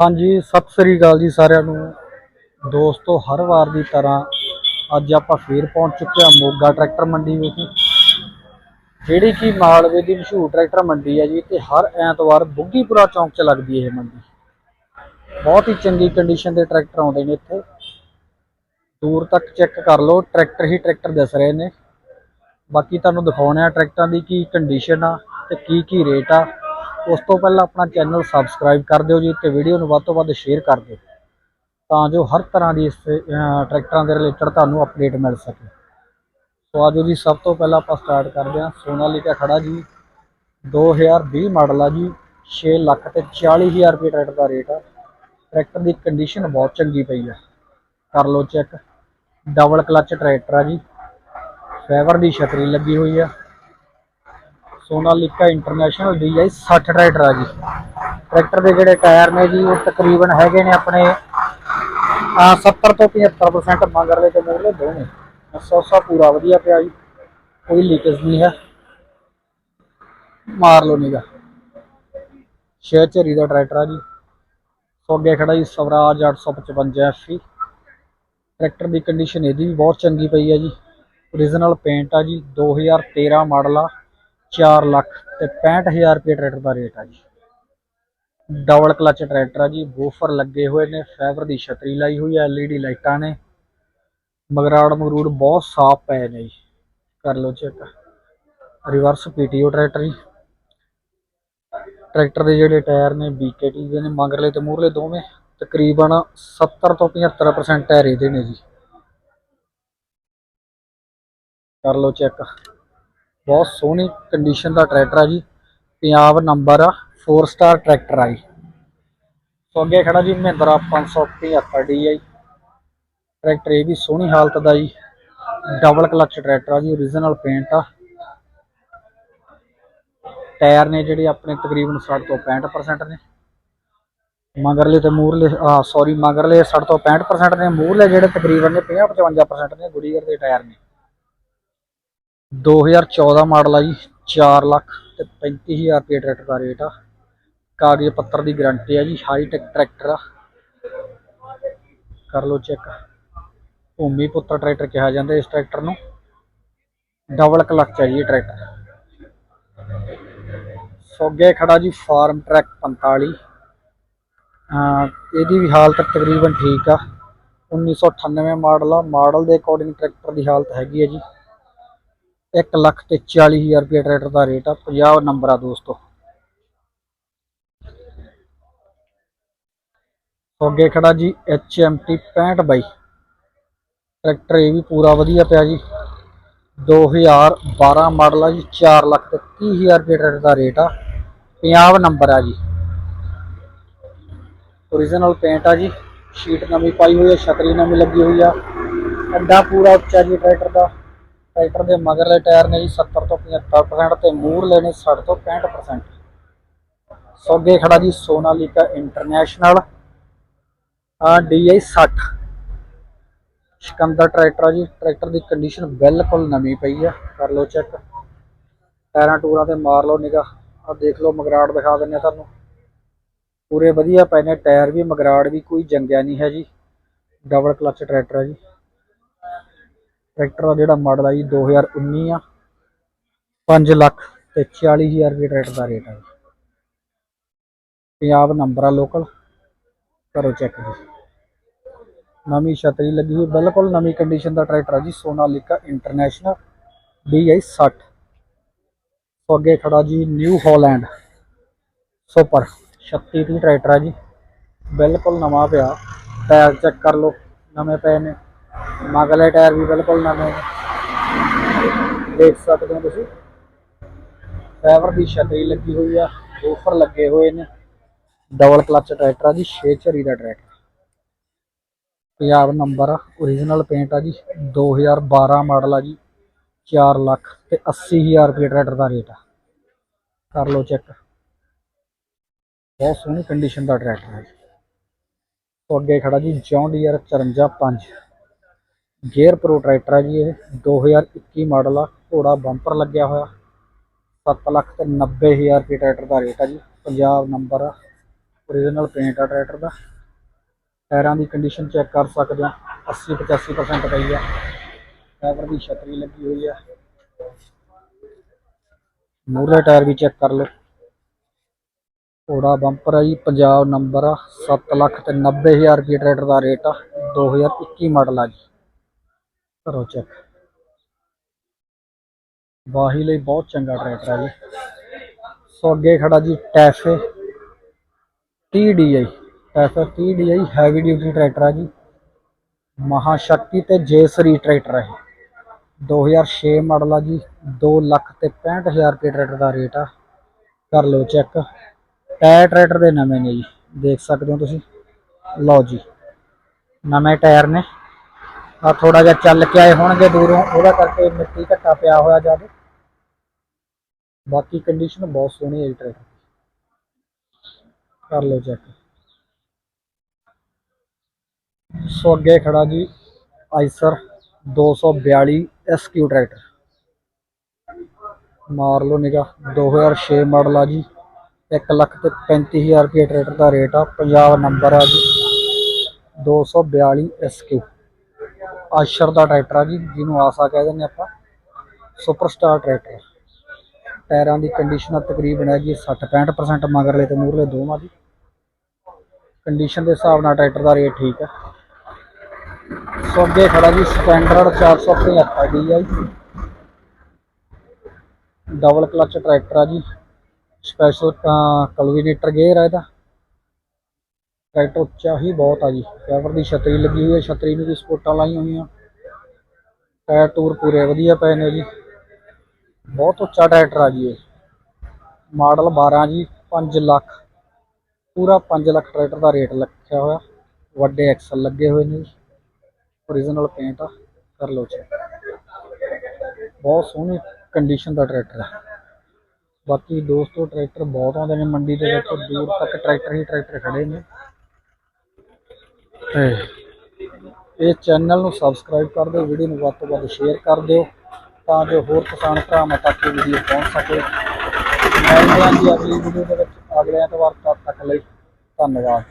ਹਾਂਜੀ, ਸਤਿ ਸ੍ਰੀ ਅਕਾਲ ਜੀ ਸਾਰਿਆਂ ਨੂੰ। ਦੋਸਤੋ, ਹਰ ਵਾਰ ਦੀ ਤਰ੍ਹਾਂ ਅੱਜ ਆਪਾਂ ਫੇਰ ਪਹੁੰਚ ਚੁੱਕੇ ਹਾਂ ਮੋਗਾ ਟਰੈਕਟਰ ਮੰਡੀ ਵਿਖੇ। ਜਿਹੜੀ ਕਿ ਮਾਲਵੇ ਦੀ ਮਸ਼ਹੂਰ ਟਰੈਕਟਰ ਮੰਡੀ ਹੈ ਜੀ ਤੇ ਹਰ ਐਤਵਾਰ ਬੁੱਗੀਪੁਰਾ ਚੌਂਕ 'ਚ ਲੱਗਦੀ ਹੈ ਇਹ ਮੰਡੀ। ਬਹੁਤ ਹੀ ਚੰਗੀ ਕੰਡੀਸ਼ਨ ਦੇ ਟਰੈਕਟਰ ਆਉਂਦੇ ਨੇ ਇੱਥੇ। ਦੂਰ ਤੱਕ ਚੈੱਕ ਕਰ ਲਓ, ਟਰੈਕਟਰ ਹੀ ਟਰੈਕਟਰ ਦਿਸ ਰਹੇ ਨੇ। ਬਾਕੀ ਤੁਹਾਨੂੰ ਦਿਖਾਉਣੇ ਆ ਟਰੈਕਟਰਾਂ ਦੀ ਕੀ ਕੰਡੀਸ਼ਨ ਆ ਤੇ ਕੀ ਕੀ ਰੇਟ ਆ। ਉਸ ਤੋਂ ਪਹਿਲਾਂ ਆਪਣਾ ਚੈਨਲ ਸਬਸਕ੍ਰਾਈਬ ਕਰ ਦਿਓ ਜੀ ਤੇ ਵੀਡੀਓ ਨੂੰ ਵੱਧ ਤੋਂ ਵੱਧ ਸ਼ੇਅਰ ਕਰ ਦਿਓ, ਤਾਂ ਜੋ ਹਰ ਤਰ੍ਹਾਂ ਦੀ ਇਸ ਟਰੈਕਟਰਾਂ ਦੇ ਰਿਲੇਟਡ ਤੁਹਾਨੂੰ ਅਪਡੇਟ ਮਿਲ ਸਕੇ। ਸੋ ਆਜੋ ਜੀ, ਸਭ ਤੋਂ ਪਹਿਲਾਂ ਆਪਾਂ ਸਟਾਰਟ ਕਰਦੇ ਹਾਂ। ਸੋਨਾਲੀਕਾ ਖੜਾ ਜੀ 2020 ਮਾਡਲ ਆ ਜੀ 6 ਲੱਖ ਤੇ 40000 ਰੁਪਏ ਟਰੈਕਟਰ ਦਾ ਰੇਟ ਆ। ਟਰੈਕਟਰ ਦੀ ਕੰਡੀਸ਼ਨ ਬਹੁਤ ਚੰਗੀ ਪਈ ਆ। ਕਰ ਲਓ ਚੈੱਕ ਡਬਲ ਕਲਚ ਟਰੈਕਟਰ ਆ ਜੀ। ਫੈਵਰ ਦੀ ਛਤਰੀ ਲੱਗੀ ਹੋਈ ਆ। ਸੋਨਾਲੀਕਾ ਇੰਟਰਨੈਸ਼ਨਲ DI 60 ਟਰੈਕਟਰ ਆ ਜੀ। ਟਰੈਕਟਰ ਦੇ ਜਿਹੜੇ ਟਾਇਰ ਨੇ ਜੀ, ਉਹ ਤਕਰੀਬਨ ਹੈਗੇ ਨੇ ਆਪਣੇ, ਆ 70 ਤੋਂ 75% ਮਗਰਲੇ ਤੇ ਮੂਹਰਲੇ ਦੋਵੇਂ ਸੌਸਾ ਪੂਰਾ ਵਧੀਆ ਪਿਆ ਜੀ, ਕੋਈ ਲੀਕੇਜ ਨਹੀਂ ਹੈ। ਮਾਰ ਲਓ ਨਿਗਾ ਛੇ ਝਰੀ ਦਾ ਟਰੈਕਟਰ ਆ ਜੀ। ਸੋ ਅੱਗੇ ਖੜਾ ਜੀ ਸਵਰਾਜ 855 FE ਟਰੈਕਟਰ ਦੀ ਕੰਡੀਸ਼ਨ ਇਹਦੀ ਵੀ ਬਹੁਤ ਚੰਗੀ ਪਈ ਹੈ ਜੀ। ਓਰੀਜਨਲ ਪੇਂਟ ਆ ਜੀ 2013 ਮਾਡਲ ਆ। 4 ਲੱਖ ਤੇ 65000 ਰੁਪਏ ਟਰੈਕਟਰ ਦਾ ਰੇਟ ਆ ਜੀ। ਡਬਲ ਕਲਚ ਟਰੈਕਟਰ ਆ ਜੀ ਬੂਫਰ ਲੱਗੇ ਹੋਏ ਨੇ, ਫਾਈਬਰ ਦੀ ਛਤਰੀ ਲਾਈ ਹੋਈ ਹੈ LED ਲਾਈਟਾਂ ਨੇ। ਮਗਰਾੜ ਮਗਰੂੜ ਬਹੁਤ ਸਾਫ਼ ਪਏ ਨੇ ਜੀ। ਕਰ ਲਓ ਚੈੱਕ। ਰਿਵਰਸ ਪੀਟੀਓ ਟਰੈਕਟਰ ਜੀ। ਟਰੈਕਟਰ ਦੇ ਜਿਹੜੇ ਟਾਇਰ ਨੇ BKT ਦੇ ਨੇ, ਮਗਰਲੇ ਤੇ ਮੂਹਰਲੇ ਦੋਵੇਂ, ਤਕਰੀਬਨ 70 ਤੋਂ 75% ਟਾਇਰ ਇਹਦੇ ਨੇ ਜੀ। ਕਰ ਲਓ ਚੈੱਕ। ਬਹੁਤ ਸੋਹਣੀ ਕੰਡੀਸ਼ਨ ਦਾ ਟਰੈਕਟਰ ਆ ਜੀ। ਪੰਜਾਬ ਨੰਬਰ ਆ 4 ਸਟਾਰ ਟਰੈਕਟਰ ਆ ਜੀ। ਸੋ ਅੱਗੇ ਖੜਾ ਜੀ ਮਹਿੰਦਰਾ 575 ਜੀ। ਟਰੈਕਟਰ ਇਹ ਵੀ ਸੋਹਣੀ ਹਾਲਤ ਦਾ ਜੀ। ਡਬਲ ਕਲਚ ਟਰੈਕਟਰ ਆ ਜੀ ਓਰੀਜਨਲ ਪੇਂਟ ਆ। ਟਾਇਰ ਨੇ ਜਿਹੜੇ ਆਪਣੇ ਤਕਰੀਬਨ 60 ਤੋਂ 65% ਨੇ। ਮਗਰਲੇ ਤੇ ਮੂਰਲੇ, ਆ ਸੌਰੀ ਮਗਰਲੇ 60 ਤੋਂ 65% ਨੇ। ਮੂਰਲੇ ਜਿਹੜੇ ਤਕਰੀਬਨ ਨੇ 50 55% ਨੇ ਗੁਡੀਅਰ ਦੇ ਟਾਇਰ ਨੇ। 2014 ਮਾਡਲ ਆ ਜੀ 4 ਲੱਖ ਤੇ 35000 ਰੁਪਏ ਟਰੈਕਟਰ ਦਾ ਰੇਟ ਆ। ਕਾਗਜ਼ ਪੱਤਰ ਦੀ ਗਾਰੰਟੀ ਆ ਜੀ ਹਾਈ ਟੈਕ ਟਰੈਕਟਰ ਆ। ਕਰ ਲਓ ਚੈੱਕ। ਭੂਮੀ ਪੁੱਤਰ ਟਰੈਕਟਰ ਕਿਹਾ ਜਾਂਦਾ ਇਸ ਟਰੈਕਟਰ ਨੂੰ। ਡਬਲ ਕਲਚ ਆ ਜੀ ਇਹ ਟਰੈਕਟਰ। ਸੋਗੇ ਖੜਾ ਜੀ, ਫਾਰਮ ਟਰੈਕ 45 ਇਹਦੀ ਵੀ ਹਾਲਤ ਤਕਰੀਬਨ ਠੀਕ ਆ। 1998 ਮਾਡਲ ਆ। ਮਾਡਲ ਦੇ ਅਕੋਰਡਿੰਗ ਟਰੈਕਟਰ ਦੀ ਹਾਲਤ ਹੈਗੀ ਹੈ ਜੀ। 1 ਲੱਖ ਤੇ 40000 ਰੁਪਏ ਟਰੈਕਟਰ ਦਾ ਰੇਟ ਆ। 50 ਨੰਬਰ ਆ ਦੋਸਤੋ। ਅੱਗੇ ਖੜਾ ਜੀ HMT 65 ਬਾਈ। ਟਰੈਕਟਰ ਇਹ ਵੀ ਪੂਰਾ ਵਧੀਆ ਪਿਆ ਜੀ। 2012 ਮਾਡਲ ਆ ਜੀ 4 ਲੱਖ ਤੇ 30000 ਰੁਪਏ ਟਰੈਕਟਰ ਦਾ ਰੇਟ ਆ। 50 ਨੰਬਰ ਆ ਜੀ। ਓਰੀਜਨਲ ਪੇਂਟ ਆ ਜੀ। ਸ਼ੀਟ ਨਵੀਂ ਪਾਈ ਹੋਈ ਆ, ਛਤਰੀ ਨਵੀਂ ਲੱਗੀ ਹੋਈ ਆ। ਅੱਡਾ ਪੂਰਾ ਉੱਚਾ ਜੀ ਟਰੈਕਟਰ ਦਾ। ਟਰੈਕਟਰ ਦੇ ਮਗਰਲੇ ਟਾਇਰ ਨੇ ਜੀ 70 ਤੋਂ 75% ਤੇ ਮੂਹਰਲੇ ਨੇ 60 ਤੋਂ 65% ਸੋ ਅੱਗੇ ਖੜਾ ਜੀ ਸੋਨਾਲੀਕਾ ਇੰਟਰਨੈਸ਼ਨਲ। ਆ DI 60 ਸ਼ਿਕੰਦਰ ਟਰੈਕਟਰ ਆ ਜੀ, ਟਰੈਕਟਰ ਦੀ ਕੰਡੀਸ਼ਨ ਬਿਲਕੁਲ ਨਵੀਂ ਪਈ ਆ। ਕਰ ਲਓ ਚੈੱਕ ਟਾਇਰਾਂ ਟੂਰਾਂ ਤੇ ਮਾਰ ਲਓ ਨਿਗਾ ਆ ਦੇਖ ਲਓ ਮਗਰਾੜ ਦਿਖਾ ਦਿੰਨੇ ਆ ਤੁਹਾਨੂੰ। ਪੂਰੇ ਵਧੀਆ ਪਏ ਨੇ ਟਾਇਰ ਵੀ, ਮਗਰਾੜ ਵੀ, ਕੋਈ ਜੰਗਿਆ ਨਹੀਂ ਹੈ ਜੀ। ਡਬਲ ਕਲਚ ਟਰੈਕਟਰ ਹੈ ਜੀ। ਟਰੈਕਟਰ ਦਾ ਜਿਹੜਾ ਮਾਡਲ ਆ ਜੀ 2019 ਆ। 5 ਲੱਖ ਤੇ 40000 ਰੁਪਏ ਟਰੈਕਟਰ ਦਾ ਰੇਟ ਆ ਜੀ। ਪੰਜਾਬ ਨੰਬਰ ਆ ਲੋਕਲ, ਕਰੋ ਚੈੱਕ ਜੀ। ਨਵੀਂ ਛਤਰੀ ਲੱਗੀ ਹੋਈ, ਬਿਲਕੁਲ ਨਵੀਂ ਕੰਡੀਸ਼ਨ ਦਾ ਟਰੈਕਟਰ ਆ ਜੀ ਸੋਨਾਲੀਕਾ ਇੰਟਰਨੈਸ਼ਨਲ DI 60 ਤੋਂ ਅੱਗੇ ਖੜਾ ਜੀ ਨਿਊ ਹਾਲੈਂਡ ਸੁਪਰ 36 30 ਟਰੈਕਟਰ ਆ ਜੀ, ਬਿਲਕੁਲ ਨਵਾਂ ਪਿਆ ਟਾਇਰ ਚੈੱਕ ਕਰ ਲਓ, ਨਵੇਂ ਪਏ ਨੇ। ਮਗਲੇ ਟਾਇਰ ਵੀ ਬਿਲਕੁਲ ਨਵੇਂ ਨੇ। ਦੇਖ ਸਕਦੇ ਹੋ ਤੁਸੀਂ। ਫਾਈਬਰ ਦੀ ਛਤਰੀ ਲੱਗੀ ਹੋਈ ਆ ਬੂਫਰ ਲੱਗੇ ਹੋਏ ਨੇ। ਡਬਲ ਕਲਚ ਟਰੈਕਟਰ ਆ ਜੀ 6 ਝਰੀ ਦਾ ਟਰੈਕਟਰ ਪੰਜਾਬ ਨੰਬਰ ਆ ਓਰੀਜਨਲ ਪੇਂਟ ਆ ਜੀ 2012 ਮਾਡਲ ਆ ਜੀ 4 ਲੱਖ ਤੇ 80000 ਰੁਪਏ ਟਰੈਕਟਰ ਦਾ ਰੇਟ ਆ। ਕਰ ਲਓ ਚੈੱਕ ਬਹੁਤ ਸੋਹਣੀ ਕੰਡੀਸ਼ਨ ਦਾ ਟਰੈਕਟਰ ਹੈ ਜੀ। ਅੱਗੇ ਖੜਾ ਜੀ John Deere 54 gear pro tractor ਆ ਜੀ ਇਹ। 2021 ਮਾਡਲ ਆ। ਘੋੜਾ ਬੰਪਰ ਲੱਗਿਆ ਹੋਇਆ। 7 ਲੱਖ ਤੇ 90000 ਰੁਪਏ ਟਰੈਕਟਰ ਦਾ ਰੇਟ ਆ ਜੀ। ਪੰਜਾਬ ਨੰਬਰ ਆ। ਓਰੀਜਨਲ ਪੇਂਟ ਆ ਟਰੈਕਟਰ ਦਾ। ਟਾਇਰਾਂ ਦੀ ਕੰਡੀਸ਼ਨ ਚੈੱਕ ਕਰ ਸਕਦੇ ਹੋ। 80 85% ਪਈ ਆ। ਡਰਾਈਵਰ ਦੀ ਛਤਰੀ ਲੱਗੀ ਹੋਈ ਆ। ਮੂਹਰੇ ਟਾਇਰ ਵੀ ਚੈੱਕ ਕਰ ਲਓ। ਘੋੜਾ ਬੰਪਰ ਆ ਜੀ। ਪੰਜਾਬ ਨੰਬਰ ਆ। 7 ਲੱਖ ਤੇ 90000 ਰੁਪਏ ਟਰੈਕਟਰ ਦਾ ਰੇਟ ਆ। 2021 ਮਾਡਲ ਆ ਜੀ। ਕਰੋ ਚੈੱਕ। ਵਾਹੀ ਲਈ ਬਹੁਤ ਚੰਗਾ ਟਰੈਕਟਰ ਹੈ ਜੀ। ਸੋ ਅੱਗੇ ਖੜਾ ਜੀ TAFE 30DI TAFE 30DI heavy duty tractor ਹੈ ਜੀ। ਮਹਾਸ਼ਕਤੀ ਤੇ ਜੇਸਰੀ ਟਰੈਕਟਰ ਹੈ 2006 ਮਾਡਲ ਆ ਜੀ। 2 ਲੱਖ ਤੇ 65000 ਰੁਪਏ ਟਰੈਕਟਰ ਦਾ ਰੇਟ ਆ। ਕਰ ਲਓ ਚੈੱਕ ਟਾਇਰ ਟਰੈਕਟਰ ਦੇ ਨਵੇਂ ਨੇ ਜੀ। ਦੇਖ ਸਕਦੇ ਹੋ ਤੁਸੀਂ। ਲਓ ਜੀ। ਨਵੇਂ ਟਾਇਰ ਨੇ। ਥੋੜਾ ਜਿਹਾ ਚੱਲ ਕੇ ਆਏ ਹੋਣਗੇ ਦੂਰੋਂ, ਉਹਦਾ ਕਰਕੇ ਮਿੱਟੀ ਘੱਟਾ ਪਿਆ ਹੋਇਆ ਜਦ ਬਾਕੀ ਕੰਡੀਸ਼ਨ ਬਹੁਤ ਸੋਹਣੀ ਹੈ ਜੀ ਟਰੈਕਟਰ ਕਰ ਲਓ ਚੈੱਕ ਸੋ ਅੱਗੇ ਖੜਾ ਜੀ ਆਈਸਰ 242 ਐਸਕਿਊ ਟਰੈਕਟਰ ਮਾਰ ਲਓ ਨਿਗਾ 2006 ਮਾਡਲ ਆ ਜੀ। 1 ਲੱਖ ਤੇ 35000 ਰੁਪਏ ਟਰੈਕਟਰ ਦਾ ਰੇਟ ਆ, ਪੰਜਾਬ ਨੰਬਰ ਆ ਜੀ। 242 ਐਸਕਿਊ ਆਸ਼ਰ ਦਾ ਟਰੈਕਟਰ ਆ ਜੀ, ਜਿਹਨੂੰ ਆਸਾ ਕਹਿ ਦਿੰਦੇ ਆਪਾਂ। ਸੁਪਰਸਟਾਰ ਟਰੈਕਟਰ ਟਾਇਰਾਂ ਦੀ ਕੰਡੀਸ਼ਨ ਤਕਰੀਬਨ ਹੈ ਜੀ 60 65% ਮਗਰਲੇ ਤੇ ਮੂਹਰਲੇ ਦੋਵਾਂ ਦੀ। ਕੰਡੀਸ਼ਨ ਦੇ ਹਿਸਾਬ ਨਾਲ ਟਰੈਕਟਰ ਦਾ ਰੇਟ ਠੀਕ ਹੈ ਸੋ ਅੱਗੇ ਖੜਾ ਜੀ standard 475 DI double clutch tractor ਆ ਜੀ। ਸਪੈਸ਼ਲ ਕਲਵੀਨੇਟਰ ਗੇਅਰ ਆ ਇਹਦਾ। ਟਰੈਕਟਰ ਉੱਚਾ ਹੀ ਬਹੁਤ ਆ ਜੀ। ਕੈਵਰ ਦੀ ਛਤਰੀ ਲੱਗੀ ਹੋਈ ਹੈ, ਛਤਰੀ ਨੂੰ ਵੀ ਸਪੋਰਟਾਂ ਲਾਈਆਂ ਹੋਈਆਂ। ਟਾਇਰ ਟੂਰ ਪੂਰੇ ਵਧੀਆ ਪਏ ਨੇ ਜੀ। ਬਹੁਤ ਉੱਚਾ ਟਰੈਕਟਰ ਆ ਜੀ ਇਹ। ਮਾਡਲ 12 ਜੀ 5 ਲੱਖ। ਪੂਰਾ 5 ਲੱਖ ਟਰੈਕਟਰ ਦਾ ਰੇਟ ਲੱਗਿਆ ਹੋਇਆ। ਵੱਡੇ ਐਕਸਲ ਲੱਗੇ ਹੋਏ ਨੇ ਜੀ। ਓਰੀਜਨਲ ਪੇਂਟ ਆ, ਕਰ ਲਓ ਚੈੱਕ ਬਹੁਤ ਸੋਹਣੀ ਕੰਡੀਸ਼ਨ ਦਾ ਟਰੈਕਟਰ ਹੈ ਬਾਕੀ ਦੋਸਤੋ, ਟਰੈਕਟਰ ਬਹੁਤ ਆਉਂਦੇ ਨੇ ਮੰਡੀ ਦੇ ਵਿੱਚ। ਦੂਰ ਤੱਕ ਟਰੈਕਟਰ ਹੀ ਟਰੈਕਟਰ ਖੜੇ ਨੇ। ਇਹ ਚੈਨਲ ਨੂੰ ਸਬਸਕ੍ਰਾਈਬ ਕਰ ਦਿਓ, ਵੀਡੀਓ ਨੂੰ ਵੱਧ ਤੋਂ ਵੱਧ ਸ਼ੇਅਰ ਕਰ ਦਿਓ, ਤਾਂ ਜੋ ਹੋਰ ਕਿਸਾਨ ਭਰਾਵਾਂ ਤੱਕ ਇਹ ਵੀਡੀਓ ਪਹੁੰਚ ਸਕੇ। ਮਿਲਦੇ ਹਾਂ ਜੀ ਅਗਲੀ ਵੀਡੀਓ ਦੇ ਵਿੱਚ ਅਗਲੇ ਐਤਵਾਰ ਤੱਕ ਲਈ ਧੰਨਵਾਦ।